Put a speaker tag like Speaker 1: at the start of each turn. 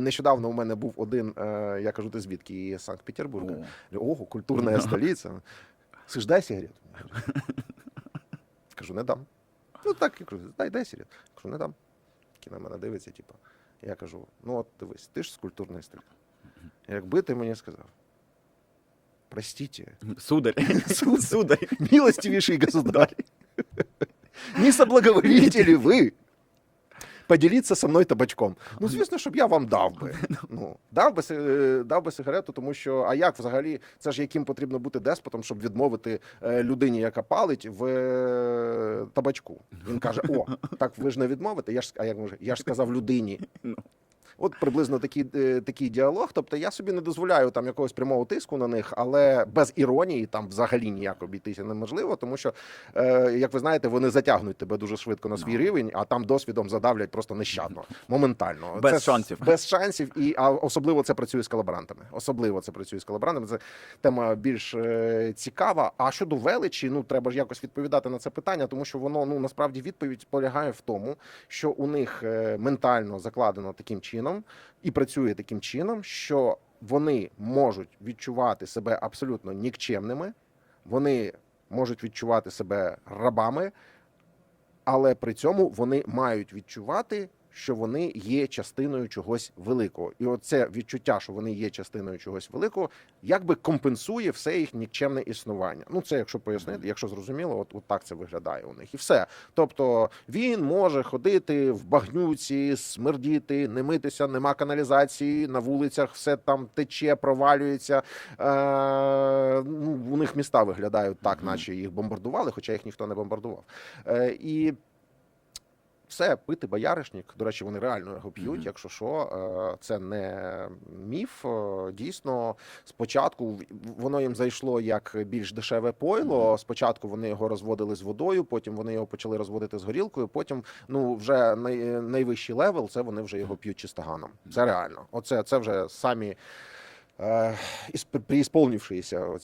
Speaker 1: Нещодавно у мене був один, е, я кажу, ти звідки? Із Санкт-Петербурга. Ого, культурна столиця. Слышь, дай сигарету. Кажу, не дам. Ну так, я кажу, дай, дай сигарету. Кажу, не дам. Такий на мене дивиться, типу. Я кажу, ну от дивись, ти ж з культурної столиці. Якби ти мені сказав, простите,
Speaker 2: Сударь. Сударь.
Speaker 1: милостивейший государь, не соблаговолите ли ви поділитися со мною табачком? Ну, звісно, щоб я вам дав би. Ну, дав би, е, дав би сигарету, тому що, а як взагалі, це ж яким потрібно бути деспотом, щоб відмовити е, людині, яка палить в е, табачку. Він каже: О, так ви ж не відмовите. Я ж, а як може, я ж сказав людині. От приблизно такий, е, такий діалог. Тобто я собі не дозволяю там якогось прямого тиску на них, але без іронії там взагалі ніяк обійтися неможливо, тому що, е, як ви знаєте, вони затягнуть тебе дуже швидко на свій
Speaker 2: Ну.
Speaker 1: рівень, а там досвідом задавлять просто нещадно, моментально.
Speaker 2: Без
Speaker 1: Це
Speaker 2: шансів.
Speaker 1: Без шансів, і а особливо це працює з колаборантами. Особливо це працює з колаборантами. Це тема більш е, цікава. А щодо величі, ну треба ж якось відповідати на це питання, тому що воно ну насправді відповідь полягає в тому, що у них е, ментально закладено таким чином і працює таким чином, що вони можуть відчувати себе абсолютно нікчемними, вони можуть відчувати себе рабами, але при цьому вони мають відчувати, що вони є частиною чогось великого. І оце відчуття, що вони є частиною чогось великого, якби компенсує все їх нікчемне існування. Ну це якщо пояснити, якщо зрозуміло, от, от так це виглядає у них, і все. Тобто він може ходити в багнюці, смердіти, не митися, нема каналізації на вулицях, все там тече, провалюється. Е, ну, у них міста виглядають так, наче їх бомбардували, хоча їх ніхто не бомбардував. Е, і все, пити бояришник. До речі, вони реально його п'ють.
Speaker 2: Мгм.
Speaker 1: Якщо що, Е, це не міф. Е, Дійсно, спочатку воно їм зайшло як більш дешеве пойло. Спочатку вони його розводили з водою, потім вони його почали розводити з горілкою. Потім, ну вже най, найвищий левел, це вони вже його п'ють чистоганом. Це реально. Оце це вже самі. Е, преісполнившиеся